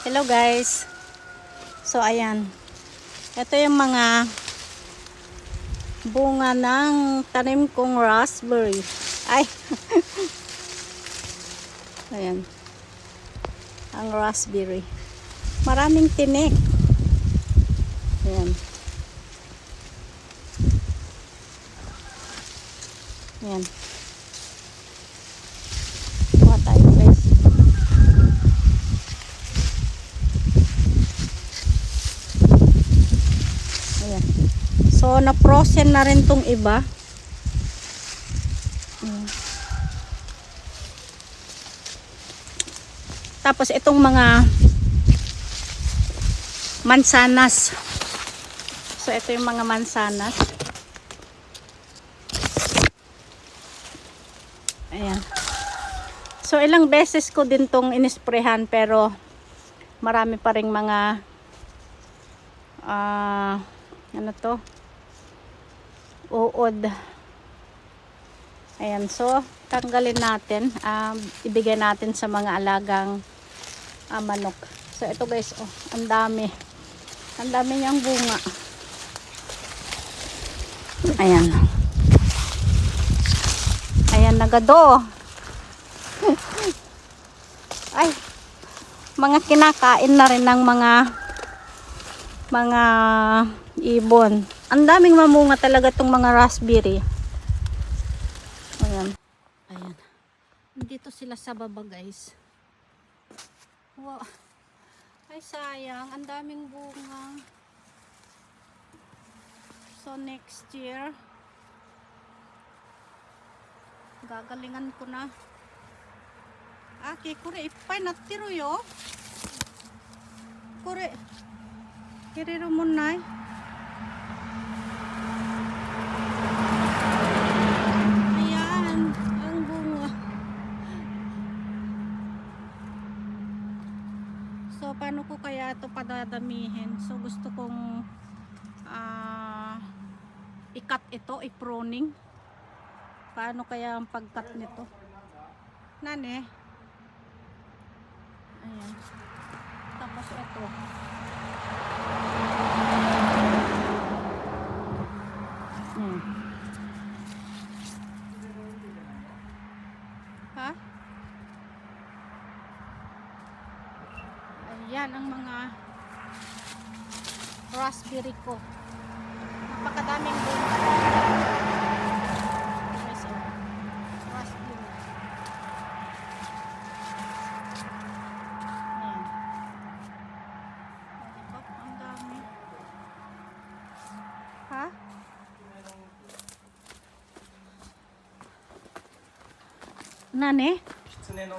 Hello guys. So ayan. Ito yung mga bunga ng tanim kong raspberry. Ay. ayan. Ang raspberry. Maraming tinik. Ayan. Ayan. Kuha tayo guys. Ayan. So, na-frozen na rin tong iba. Tapos, itong mga mansanas. So, ito yung mga mansanas. Ayan. So, ilang beses ko din tong inisprehan pero marami pa ring mga ah ano to uod. Ayan so tanggalin natin um, ibigay natin sa mga alagang ah, manok. So ito guys oh ang dami. Ang dami niyang bunga. Ayan. Ayan nagado. Ay mga kinakain na rin ng mga mga ibon. Ang daming mamunga talaga tong mga raspberry. Ayan. Ayan. Dito sila sa baba guys. Wow. Ay sayang. Ang daming bunga. So next year, gagalingan ko na. Aki, kure ipay na tiruyo. Kure. Kiriro mo na Ayan, ang bunga. So, paano ko kaya ito padadamihin? So, gusto kong ah i-cut ito, i-pruning. Paano kaya ang pag-cut nito? Nane? Ayan. Tapos ito. Hmm. Ha? Yan ang mga raspberry ko. Napakadaming din. So, raspberry. Ang dami. Ha? Nani? Kitsune no